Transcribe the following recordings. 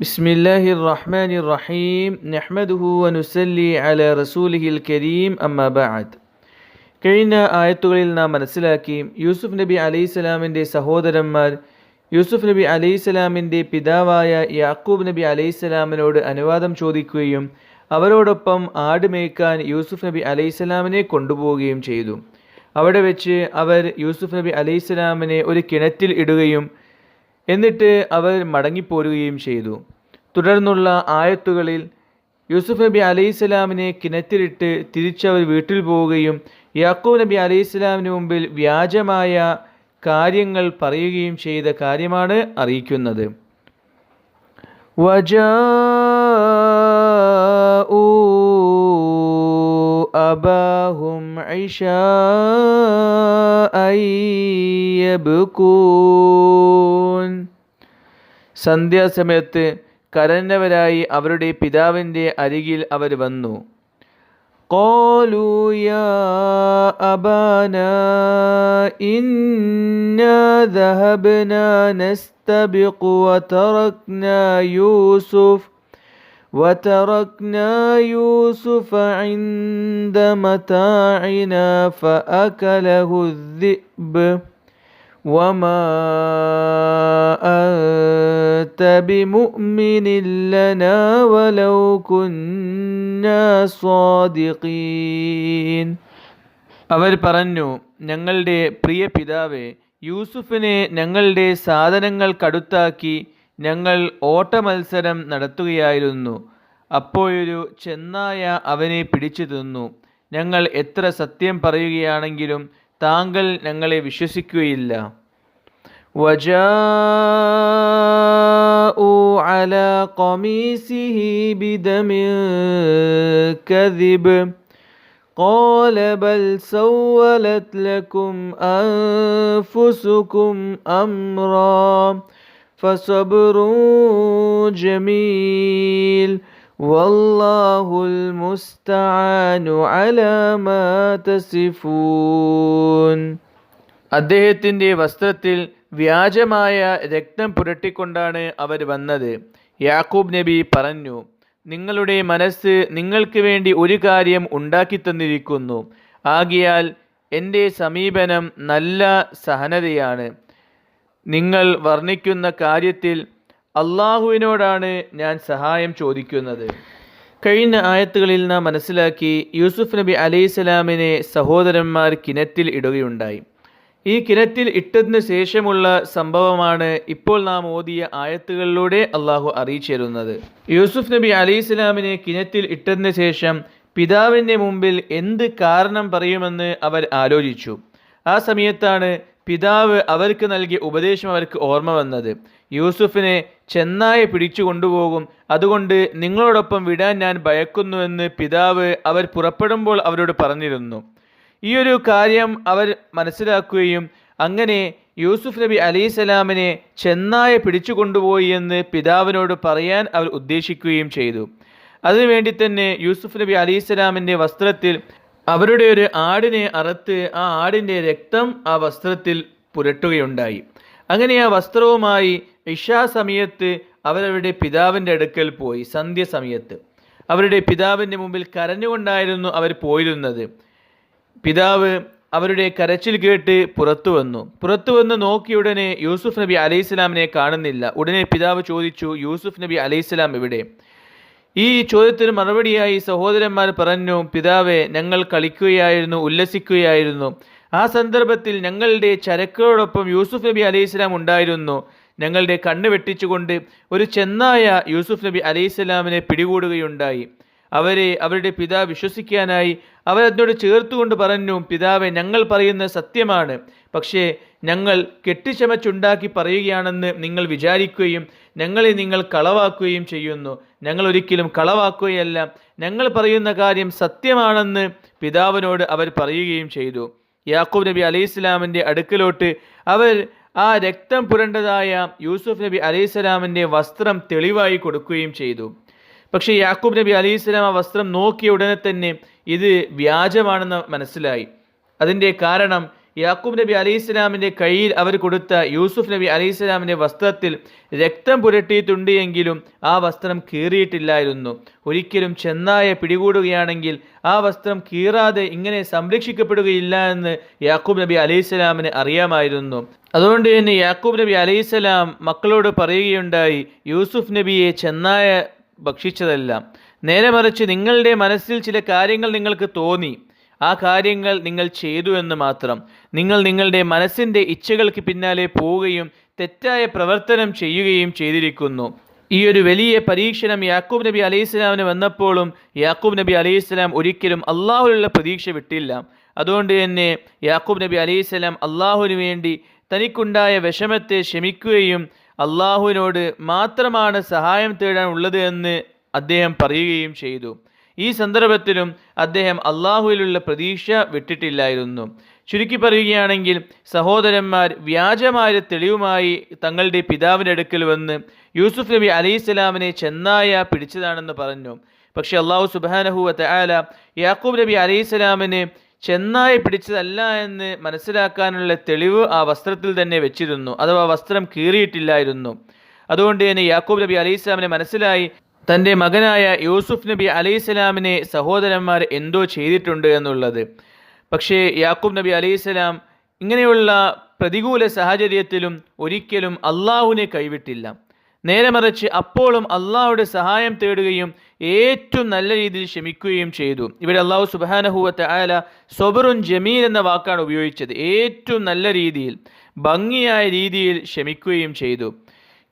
بسم الله الرحمن الرحيم نحمده ونسلي على رسوله الكريم أما بعد കഴിഞ്ഞ ആയത്തുകളിൽ നാം മനസ്സിലാക്കി യൂസുഫ് നബി അലൈഹിസ്സലാമിൻ്റെ സഹോദരന്മാർ യൂസുഫ് നബി അലൈഹിസ്സലാമിൻ്റെ പിതാവായ യാക്കൂബ് നബി അലൈഹിസ്സലാമിനോട് അനുവാദം ചോദിക്കുകയും അവരോടൊപ്പം ആട് മേയ്ക്കാൻ യൂസുഫ് നബി അലൈഹിസ്സലാമിനെ കൊണ്ടുപോവുകയും ചെയ്തു അവിടെ വെച്ച് അവർ യൂസുഫ് നബി അലൈഹിസ്സലാമിനെ ഒരു കിണറ്റിൽ ഇടുകയും എന്നിട്ട് അവർ മടങ്ങിപ്പോരുകയും ചെയ്തു. തുടർന്നുള്ള ആയത്തുകളിൽ യൂസുഫ് നബി അലൈഹിസ്സലാമിനെ കിണറ്റിലിട്ട് തിരിച്ചവർ വീട്ടിൽ പോവുകയും യാക്കൂബ് നബി അലൈഹിസ്സലാമിന് മുമ്പിൽ വ്യാജമായ കാര്യങ്ങൾ പറയുകയും ചെയ്ത കാര്യമാണ് അറിയിക്കുന്നത്. അബാഹും ഐഷ ഐ സന്ധ്യാസമയത്ത് കരഞ്ഞവരായി അവരുടെ പിതാവിൻ്റെ അരികിൽ അവർ വന്നു قالوا يا أبانا إنا ذهبنا نستبق وتركنا يوسف وتركنا يوسف عند متاعنا فأكله الذئب وما أنت بمؤمن لنا ولو كنا صادقين അവർ പറഞ്ഞു ഞങ്ങളുടെ പ്രിയ പിതാവേ യൂസുഫിനെ ഞങ്ങളുടെ സാധനങ്ങൾ കടുത്താക്കി ഞങ്ങൾ ഓട്ടമത്സരം നടത്തുകയായിരുന്നു അപ്പോഴൊരു ചെന്നായ അവനെ പിടിച്ചു തിന്നു ഞങ്ങൾ എത്ര സത്യം പറയുകയാണെങ്കിലും താങ്കൾ ഞങ്ങളെ വിശ്വസിക്കുകയില്ല وجاءوا على قميصه بدم كذب قال بل سولت لكم أنفسكم أمرا فصبر جميل والله المستعان على ما تصفون അദ്ദേഹത്തിൻ്റെ വസ്ത്രത്തിൽ വ്യാജമായ രക്തം പുരട്ടിക്കൊണ്ടാണ് അവർ വന്നത്. യാക്കൂബ് നബി പറഞ്ഞു നിങ്ങളുടെ മനസ്സ് നിങ്ങൾക്ക് വേണ്ടി ഒരു കാര്യം ഉണ്ടാക്കി തന്നിരിക്കുന്നു. ആകിയാൽ എന്റെ സമീപനം നല്ല സഹനതയാണ്. നിങ്ങൾ വർണിക്കുന്ന കാര്യത്തിൽ അള്ളാഹുവിനോടാണ് ഞാൻ സഹായം ചോദിക്കുന്നത്. കഴിഞ്ഞ ആയത്തുകളിൽ നാം മനസ്സിലാക്കി യൂസുഫ് നബി അലൈഹിസ്സലാമിനെ സഹോദരന്മാർ കിണറ്റിൽ ഇടുകയുണ്ടായി. ഈ കിണറ്റിൽ ഇട്ടതിന് ശേഷമുള്ള സംഭവമാണ് ഇപ്പോൾ നാം ഓതിയ ആയത്തുകളിലൂടെ അള്ളാഹു അറിയിച്ചു തരുന്നത് യൂസുഫ് നബി അലൈഹിസ്സലാമിനെ കിണറ്റിൽ ഇട്ടതിന് ശേഷം പിതാവിന്റെ മുമ്പിൽ എന്ത് കാരണം പറയുമെന്ന് അവർ ആലോചിച്ചു. ആ സമയത്താണ് പിതാവ് അവർക്ക് നൽകിയ ഉപദേശം അവർക്ക് ഓർമ്മ വന്നത്. യൂസുഫിനെ ചെന്നായ പിടിച്ചു കൊണ്ടുപോകും. അതുകൊണ്ട് നിങ്ങളോടൊപ്പം വിടാൻ ഞാൻ ഭയക്കുന്നുവെന്ന് പിതാവ് അവർ പുറപ്പെടുമ്പോൾ അവരോട് പറഞ്ഞിരുന്നു. ഈ ഒരു കാര്യം അവർ മനസ്സിലാക്കുകയും അങ്ങനെ യൂസുഫ് നബി അലൈസലാമിനെ ചെന്നായ പിടിച്ചു കൊണ്ടുപോയി എന്ന് പിതാവിനോട് പറയാൻ അവർ ഉദ്ദേശിക്കുകയും ചെയ്തു. അതിനുവേണ്ടി തന്നെ യൂസുഫ് നബി അലൈസലാമിന്റെ വസ്ത്രത്തിൽ അവരുടെ ഒരു ആടിനെ അറുത്ത് ആ ആടിന്റെ രക്തം ആ വസ്ത്രത്തിൽ പുരട്ടുകയുണ്ടായി. അങ്ങനെ ആ വസ്ത്രവുമായി ഇഷാ സമയത്ത് അവരവരുടെ പിതാവിന്റെ അടുക്കൽ പോയി സന്ധ്യ സമയത്ത്. അവരുടെ പിതാവിന്റെ മുമ്പിൽ കരഞ്ഞുകൊണ്ടായിരുന്നു അവർ പോയിരുന്നത്. പിതാവ് അവരുടെ കരച്ചിൽ കേട്ട് പുറത്തു വന്നു. പുറത്തു വന്ന് നോക്കിയ ഉടനെ യൂസുഫ് നബി അലൈഹിസ്ലാമിനെ കാണുന്നില്ല. ഉടനെ പിതാവ് ചോദിച്ചു യൂസുഫ് നബി അലൈഹിസ്ലാം എവിടെ? ഈ ചോദ്യത്തിന് മറുപടിയായി സഹോദരന്മാർ പറഞ്ഞു പിതാവെ ഞങ്ങൾ കളിക്കുകയായിരുന്നു ഉല്ലസിക്കുകയായിരുന്നു. ആ സന്ദർഭത്തിൽ ഞങ്ങളുടെ ചരക്കുകളോടൊപ്പം യൂസുഫ് നബി അലൈഹിസ്ലാം ഉണ്ടായിരുന്നു. ഞങ്ങളുടെ കണ്ണ് വെട്ടിച്ചുകൊണ്ട് ഒരു ചെന്നായ യൂസുഫ് നബി അലൈഹിസ്ലാമിനെ പിടികൂടുകയുണ്ടായി. അവരെ അവരുടെ പിതാവ് വിശ്വസിക്കാനായി അവരതിനോട് ചേർത്തുകൊണ്ട് പറഞ്ഞു പിതാവെ ഞങ്ങൾ പറയുന്ന സത്യമാണ്. പക്ഷേ ഞങ്ങൾ കെട്ടിച്ചമച്ചുണ്ടാക്കി പറയുകയാണെന്ന് നിങ്ങൾ വിചാരിക്കുകയും ഞങ്ങളെ നിങ്ങൾ കളവാക്കുകയും ചെയ്യുന്നു. ഞങ്ങൾ ഒരിക്കലും കളവാക്കുകയല്ല. ഞങ്ങൾ പറയുന്ന കാര്യം സത്യമാണെന്ന് പിതാവിനോട് അവർ പറയുകയും ചെയ്തു. യാക്കൂബ് നബി അലൈഹി ഇസ്ലാമിന്റെ അടുക്കലോട്ട് അവർ ആ രക്തം പുരണ്ടതായ യൂസുഫ് നബി അലൈഹി സ്വലാമിന്റെ വസ്ത്രം തെളിവായി കൊടുക്കുകയും ചെയ്തു. പക്ഷേ യാക്കൂബ് നബി അലി ഇസ്ലാം ആ വസ്ത്രം നോക്കിയ ഉടനെ തന്നെ ഇത് വ്യാജമാണെന്ന് മനസ്സിലായി. അതിന്റെ കാരണം യാക്കൂബ് നബി അലി ഇസ്ലാമിന്റെ കയ്യിൽ അവർ കൊടുത്ത യൂസുഫ് നബി അലി ഇസ്ലാമിന്റെ വസ്ത്രത്തിൽ രക്തം പുരട്ടിയിട്ടുണ്ട് എങ്കിലും ആ വസ്ത്രം കീറിയിട്ടില്ലായിരുന്നു. ഒരിക്കലും ചെന്നായ പിടികൂടുകയാണെങ്കിൽ ആ വസ്ത്രം കീറാതെ ഇങ്ങനെ സംരക്ഷിക്കപ്പെടുകയില്ല എന്ന് യാക്കൂബ് നബി അലി ഇസ്ലാമിന് അറിയാമായിരുന്നു. അതുകൊണ്ട് തന്നെ യാക്കൂബ് നബി അലൈഹി ഇസ്ലാം മക്കളോട് പറയുകയുണ്ടായി യൂസുഫ് നബിയെ ചെന്നായ ഭക്ഷിച്ചതല്ല. നേരെ മറിച്ച് നിങ്ങളുടെ മനസ്സിൽ ചില കാര്യങ്ങൾ നിങ്ങൾക്ക് തോന്നി. ആ കാര്യങ്ങൾ നിങ്ങൾ ചെയ്തു എന്ന് മാത്രം. നിങ്ങൾ നിങ്ങളുടെ മനസ്സിന്റെ ഇച്ഛകൾക്ക് പിന്നാലെ പോവുകയും തെറ്റായ പ്രവർത്തനം ചെയ്യുകയും ചെയ്തിരിക്കുന്നു. ഈ ഒരു വലിയ പരീക്ഷണം യാക്കൂബ് നബി അലൈഹി സ്വലാമിന് വന്നപ്പോഴും യാക്കൂബ് നബി അലൈഹി സ്വലാം ഒരിക്കലും അള്ളാഹുലുള്ള പ്രതീക്ഷ വിട്ടില്ല. അതുകൊണ്ട് തന്നെ യാക്കൂബ് നബി അലൈഹി സ്വലാം അള്ളാഹുവിന് വേണ്ടി തനിക്കുണ്ടായ വിഷമത്തെ ക്ഷമിക്കുകയും അള്ളാഹുവിനോട് മാത്രമാണ് സഹായം തേടാൻ ഉള്ളത് എന്ന് അദ്ദേഹം പറയുകയും ചെയ്തു. ഈ സന്ദർഭത്തിലും അദ്ദേഹം അള്ളാഹുവിലുള്ള പ്രതീക്ഷ വിട്ടിട്ടില്ലായിരുന്നു. ചുരുക്കി പറയുകയാണെങ്കിൽ സഹോദരന്മാർ വ്യാജമായ തെളിവുമായി തങ്ങളുടെ പിതാവിന്റെ അടുക്കൽ വന്ന് യൂസുഫ് നബി അലൈഹിസ്സലാമിനെ ചെന്നായ പിടിച്ചതാണെന്ന് പറഞ്ഞു. പക്ഷേ അള്ളാഹു സുബാനഹുവ തആല യാക്കൂബ് നബി അലൈഹി സ്വലാമിനെ ചെന്നായ പിടിച്ചതല്ല എന്ന് മനസ്സിലാക്കാനുള്ള തെളിവ് ആ വസ്ത്രത്തിൽ തന്നെ വെച്ചിരുന്നു. അഥവാ വസ്ത്രം കീറിയിട്ടില്ലായിരുന്നു. അതുകൊണ്ട് തന്നെ യാക്കൂബ് നബി അലൈഹി സ്വലാമിനെ മനസ്സിലായി തന്റെ മകനായ യൂസുഫ് നബി അലൈഹി ഇസ്ലാമിനെ സഹോദരന്മാർ എന്തോ ചെയ്തിട്ടുണ്ട് എന്നുള്ളത്. പക്ഷേ യാക്കൂബ് നബി അലൈഹി ഇസ്ലാം ഇങ്ങനെയുള്ള പ്രതികൂല സാഹചര്യത്തിലും ഒരിക്കലും അള്ളാഹുവിനെ കൈവിട്ടില്ല. നേരെ മറിച്ച് അപ്പോഴും അള്ളാഹുടെ സഹായം തേടുകയും ഏറ്റവും നല്ല രീതിയിൽ ക്ഷമിക്കുകയും ചെയ്തു. ഇവിടെ അള്ളാഹു സുബാനഹുവത്തെ ആല സൊബറുൻ ജമീൽ എന്ന വാക്കാണ് ഉപയോഗിച്ചത്. ഏറ്റവും നല്ല രീതിയിൽ ഭംഗിയായ രീതിയിൽ ക്ഷമിക്കുകയും ചെയ്തു.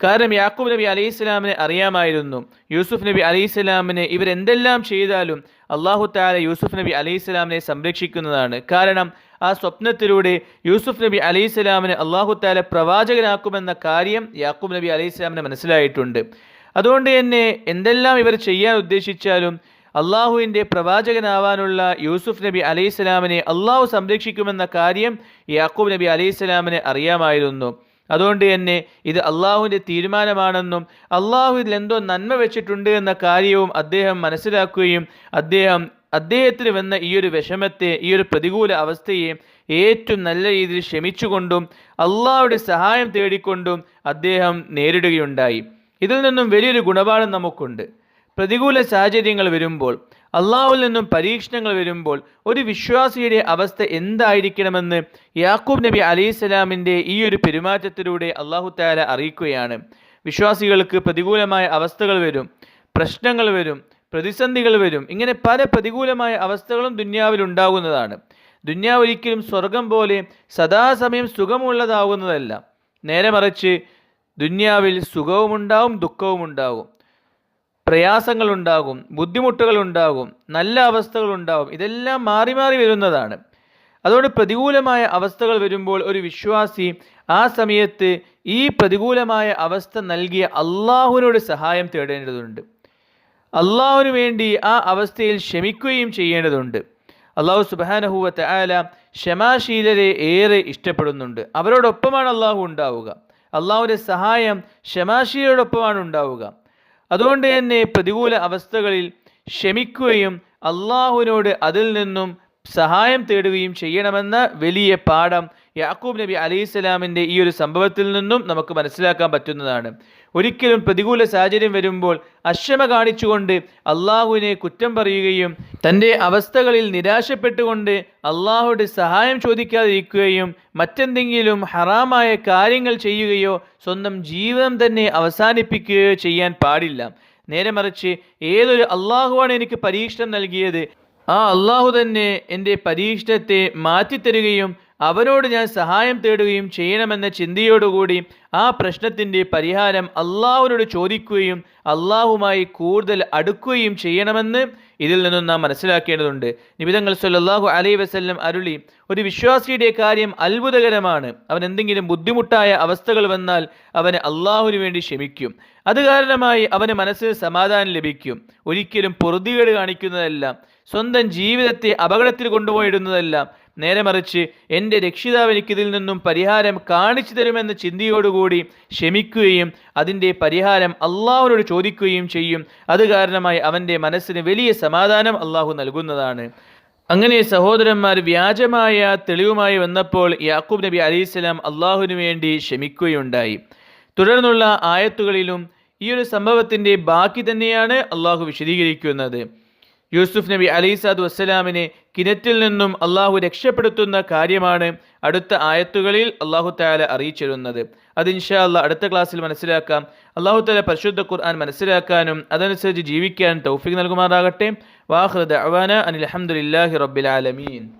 കാരണം യാക്കൂബ് നബി അലൈഹി സ്വലാമിനെ അറിയാമായിരുന്നു. യൂസുഫ് നബി അലൈഹി സ്വലാമിനെ ഇവരെന്തെല്ലാം ചെയ്താലും അള്ളാഹു താല യൂസുഫ് നബി അലൈഹി സ്വലാമിനെ സംരക്ഷിക്കുന്നതാണ്. കാരണം ആ സ്വപ്നത്തിലൂടെ യൂസുഫ് നബി അലൈഹി സ്വലാമിനെ അള്ളാഹു താല പ്രവാചകനാക്കുമെന്ന കാര്യം യാക്കൂബ് നബി അലൈഹി സ്വലാമിനെ മനസ്സിലായിട്ടുണ്ട്. അതുകൊണ്ട് തന്നെ എന്തെല്ലാം ഇവർ ചെയ്യാൻ ഉദ്ദേശിച്ചാലും അള്ളാഹുവിന്റെ പ്രവാചകനാവാനുള്ള യൂസുഫ് നബി അലൈഹി സ്വലാമിനെ അള്ളാഹു സംരക്ഷിക്കുമെന്ന കാര്യം യാക്കൂബ് നബി അലൈഹി സ്വലാമിനെ അറിയാമായിരുന്നു. അതുകൊണ്ട് തന്നെ ഇത് അള്ളാഹുവിന്റെ തീരുമാനമാണെന്നും അള്ളാഹു ഇതിൽ എന്തോ നന്മ വെച്ചിട്ടുണ്ട് എന്ന കാര്യവും അദ്ദേഹം മനസ്സിലാക്കുകയും അദ്ദേഹം അദ്ദേഹത്തിന് വന്ന ഈ ഒരു വിഷമത്തെ ഈ ഒരു പ്രതികൂല അവസ്ഥയെ ഏറ്റവും നല്ല രീതിയിൽ ക്ഷമിച്ചുകൊണ്ടും അള്ളാഹുടെ സഹായം തേടിക്കൊണ്ടും അദ്ദേഹം നേരിടുകയുണ്ടായി. ഇതിൽ നിന്നും വലിയൊരു ഗുണപാഠം നമുക്കുണ്ട്. പ്രതികൂല സാഹചര്യങ്ങൾ വരുമ്പോൾ അള്ളാഹുവിൽ നിന്നും പരീക്ഷണങ്ങൾ വരുമ്പോൾ ഒരു വിശ്വാസിയുടെ അവസ്ഥ എന്തായിരിക്കണമെന്ന് യാക്കൂബ് നബി അലൈഹിസ്സലാമിന്റെ ഈ ഒരു പെരുമാറ്റത്തിലൂടെ അള്ളാഹു താല അറിയിക്കുകയാണ്. വിശ്വാസികൾക്ക് പ്രതികൂലമായ അവസ്ഥകൾ വരും പ്രശ്നങ്ങൾ വരും പ്രതിസന്ധികൾ വരും. ഇങ്ങനെ പല പ്രതികൂലമായ അവസ്ഥകളും ദുന്യാവിൽ ഉണ്ടാകുന്നതാണ്. ദുന്യാവ് ഒരിക്കലും സ്വർഗം പോലെ സദാസമയം സുഖമുള്ളതാകുന്നതല്ല. നേരെ മറിച്ച് ദുന്യാവിൽ സുഖവുമുണ്ടാവും ദുഃഖവുമുണ്ടാകും പ്രയാസങ്ങളുണ്ടാകും ബുദ്ധിമുട്ടുകളുണ്ടാകും നല്ല അവസ്ഥകളുണ്ടാകും ഇതെല്ലാം മാറി മാറി വരുന്നതാണ്. അതുകൊണ്ട് പ്രതികൂലമായ അവസ്ഥകൾ വരുമ്പോൾ ഒരു വിശ്വാസി ആ സമയത്ത് ഈ പ്രതികൂലമായ അവസ്ഥ നൽകിയ അള്ളാഹുവിനോട് സഹായം തേടേണ്ടതുണ്ട്. അള്ളാഹുവിന് വേണ്ടി ആ അവസ്ഥയിൽ ക്ഷമിക്കുകയും ചെയ്യേണ്ടതുണ്ട്. അള്ളാഹു സുബാനഹുവത്തെ ആല ക്ഷമാശീലരെ ഏറെ ഇഷ്ടപ്പെടുന്നുണ്ട്. അവരോടൊപ്പമാണ് അള്ളാഹു ഉണ്ടാവുക. അള്ളാഹുവിന്റെ സഹായം ക്ഷമാശീലരോടൊപ്പമാണ് ഉണ്ടാവുക. അതുകൊണ്ട് തന്നെ പ്രതികൂല അവസ്ഥകളിൽ ക്ഷമിക്കുകയും അള്ളാഹുവിനോട് അതിൽ നിന്നും സഹായം തേടുകയും ചെയ്യണമെന്ന വലിയ പാഠം യാക്കൂബ് നബി അലി സ്വലാമിന്റെ ഈ ഒരു സംഭവത്തിൽ നിന്നും നമുക്ക് മനസ്സിലാക്കാൻ പറ്റുന്നതാണ്. ഒരിക്കലും പ്രതികൂല സാഹചര്യം വരുമ്പോൾ അക്ഷമ കാണിച്ചുകൊണ്ട് അള്ളാഹുവിനെ കുറ്റം പറയുകയും തന്റെ അവസ്ഥകളിൽ നിരാശപ്പെട്ടുകൊണ്ട് അള്ളാഹുയുടെ സഹായം ചോദിക്കാതിരിക്കുകയും മറ്റെന്തെങ്കിലും ഹറാമായ കാര്യങ്ങൾ ചെയ്യുകയോ സ്വന്തം ജീവിതം തന്നെ അവസാനിപ്പിക്കുകയോ ചെയ്യാൻ പാടില്ല. നേരെ മറിച്ച് ഏതൊരു അള്ളാഹുവാണ് എനിക്ക് പരീക്ഷണം നൽകിയത്? ആ അള്ളാഹു തന്നെ എന്റെ പരീക്ഷണത്തെ മാറ്റിത്തരുകയും അവനോട് ഞാൻ സഹായം തേടുകയും ചെയ്യണമെന്ന ചിന്തയോടുകൂടി ആ പ്രശ്നത്തിന്റെ പരിഹാരം അള്ളാഹുവിനോട് ചോദിക്കുകയും അള്ളാഹുമായി കൂടുതൽ അടുക്കുകയും ചെയ്യണമെന്ന് ഇതിൽ നിന്നും നാം മനസ്സിലാക്കേണ്ടതുണ്ട്. നിബിതങ്ങൾ സല്ലല്ലാഹു അലൈ വസല്ലം അരുളി ഒരു വിശ്വാസിയുടെ കാര്യം അത്ഭുതകരമാണ്. അവൻ എന്തെങ്കിലും ബുദ്ധിമുട്ടായ അവസ്ഥകൾ വന്നാൽ അവന് അള്ളാഹുവിന് വേണ്ടി ക്ഷമിക്കും. അത് കാരണമായി അവന് മനസ്സിൽ സമാധാനം ലഭിക്കും. ഒരിക്കലും പൊറുതികേട് കാണിക്കുന്നതല്ല. സ്വന്തം ജീവിതത്തെ അപകടത്തിൽ കൊണ്ടുപോയിടുന്നതല്ല നേരെ മറിച്ച് എന്റെ രക്ഷിതാവ് എനിക്കിതിൽ നിന്നും പരിഹാരം കാണിച്ചു തരുമെന്ന ചിന്തയോടുകൂടി ക്ഷമിക്കുകയും അതിന്റെ പരിഹാരം അള്ളാഹുവിനോട് ചോദിക്കുകയും ചെയ്യും. അത് കാരണമായി അവന്റെ മനസ്സിന് വലിയ സമാധാനം അള്ളാഹു നൽകുന്നതാണ്. അങ്ങനെ സഹോദരന്മാർ വ്യാജമായ തെളിവുമായി വന്നപ്പോൾ യാക്കൂബ് നബി അലൈഹിസ്സലാം അള്ളാഹുവിനു വേണ്ടി ക്ഷമിക്കുകയുണ്ടായി. തുടർന്നുള്ള ആയത്തുകളിലും ഈ ഒരു സംഭവത്തിന്റെ ബാക്കി തന്നെയാണ് അള്ളാഹു വിശദീകരിക്കുന്നത്. യൂസുഫ് നബി അലൈസാദ് വസ്സലാമിനെ കിണറ്റിൽ നിന്നും അള്ളാഹു രക്ഷപ്പെടുത്തുന്ന കാര്യമാണ് അടുത്ത ആയത്തുകളിൽ അള്ളാഹു താല അറിയിച്ചിരുന്നത്. അത് ഇൻഷാ അള്ളാഹ് അടുത്ത ക്ലാസ്സിൽ മനസ്സിലാക്കാം. അള്ളാഹു താല പരിശുദ്ധ ഖുർആൻ മനസ്സിലാക്കാനും അതനുസരിച്ച് ജീവിക്കാൻ തൗഫീഖ് നൽകുമാറാകട്ടെ. വാഹൃദ് അവാന അനിൽ അഹമ്മദില്ലാഹി റബ്ബിൽ ആലമീൻ.